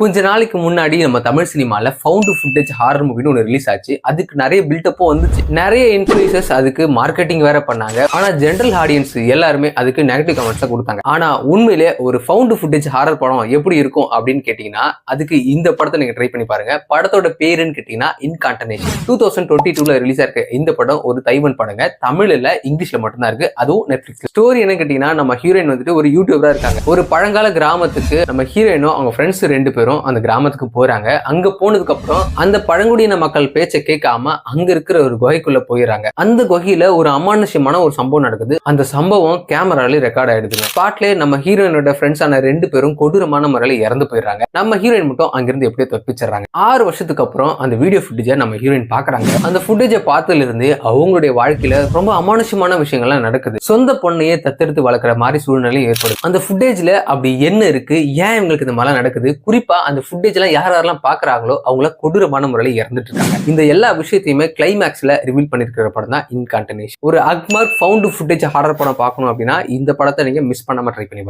கொஞ்ச நாளைக்கு முன்னாடி நம்ம தமிழ் சினிமாவில் ஃபவுண்ட் ஃபுட்டேஜ் ஹாரர் மூவின்னு ஒன்று ரிலீஸ் ஆச்சு. அதுக்கு நிறைய பில்டப்பும் வந்துச்சு. நிறைய இன்ஃபுளுசர்ஸ் அதுக்கு மார்க்கெட்டிங் வேற பண்ணாங்க. ஆனால் ஜென்ரல் ஆடியன்ஸ் எல்லாருமே அதுக்கு நெகட்டிவ் கமெண்ட்ஸ் கொடுத்தாங்க. ஆனால் உண்மையிலே ஒரு ஃபவுண்டு ஃபுட்டேஜ் ஹாரர் படம் எப்படி இருக்கும் அப்படின்னு கேட்டிங்கன்னா அதுக்கு இந்த படத்தை நீங்கள் ட்ரை பண்ணி பாருங்க. படத்தோட பேருன்னு கேட்டிங்கன்னா இன்கான்டனேஷன் டூ தௌசண்ட் டுவெண்ட்டி டூவில் ரிலீஸ் ஆயிருக்க இந்த படம் ஒரு தைவன் படங்க. தமிழில் இங்கிலீஷில் மட்டும்தான் இருக்கு. அதுவும் நெட்ஃப்ளிக்ஸ் ஸ்டோரி என்ன கேட்டிங்கன்னா நம்ம ஹீரோயின் வந்துட்டு ஒரு யூடியூபராக இருக்காங்க. ஒரு பழங்கால கிராமத்துக்கு நம்ம ஹீரோயினும் அவங்க ஃப்ரெண்ட்ஸ் ரெண்டு பேர் பேரும் அந்த கிராமத்துக்கு போறாங்க. அங்க போனதுக்கு அப்புறம் அந்த பழங்குடியின மக்கள் பேச்சை கேட்காம அங்க இருக்கிற ஒரு குகைக்குள்ள போயிடறாங்க அந்த குகையில ஒரு அமானுஷ்யமான ஒரு சம்பவம் நடக்குது. அந்த சம்பவம் கேமரால ரெக்கார்ட் ஆயிடுதுங்க. ஸ்பாட்லயே நம்ம ஹீரோயினோட ஃப்ரெண்ட்ஸான ரெண்டு பேரும் கொடூரமான முறையில இறந்து போயிடுறாங்க. நம்ம ஹீரோயின் மட்டும் அங்கிருந்து எப்படியோ தப்பிச்சிடறாங்க. ஆறு வருஷத்துக்கு அப்புறம் அந்த வீடியோ ஃபுட்டேஜை நம்ம ஹீரோயின் பாக்குறாங்க அந்த ஃபுட்டேஜை பார்த்ததுல இருந்து அவங்களுடைய வாழ்க்கையில ரொம்ப அமானுஷ்யமான விஷயங்கள்லாம் நடக்குது. சொந்த பொண்ணையே தத்தெடுத்து வளர்க்குற மாதிரி சூழ்நிலை ஏற்படும் அந்த ஃபுட்டேஜ்ல அப்படி என்ன இருக்கு? ஏன் இவங்களுக்கு இந்த மாதிரிலாம் நடக்குது? குறிப்பா அந்த ஃபுட்டேஜ் எல்லாம் யார் யாரெல்லாம் பாக்குறாங்களோ அவங்கள கொடூரமான முறையில் இறந்துட்டு இருக்காங்க. இந்த எல்லா விஷயத்தையுமே கிளைமேக்ஸ்ல ரிவீல் பண்ணிருக்கிற படம் தான் இன்கான்டினேஷன் ஒரு அக்மார் ஃபவுண்ட் ஃபுட்டேஜ் ஹாரர் படம் பார்க்கணும் அப்படின்னா இந்த படத்தை நீங்க மிஸ் பண்ணாம ட்ரை பண்ணி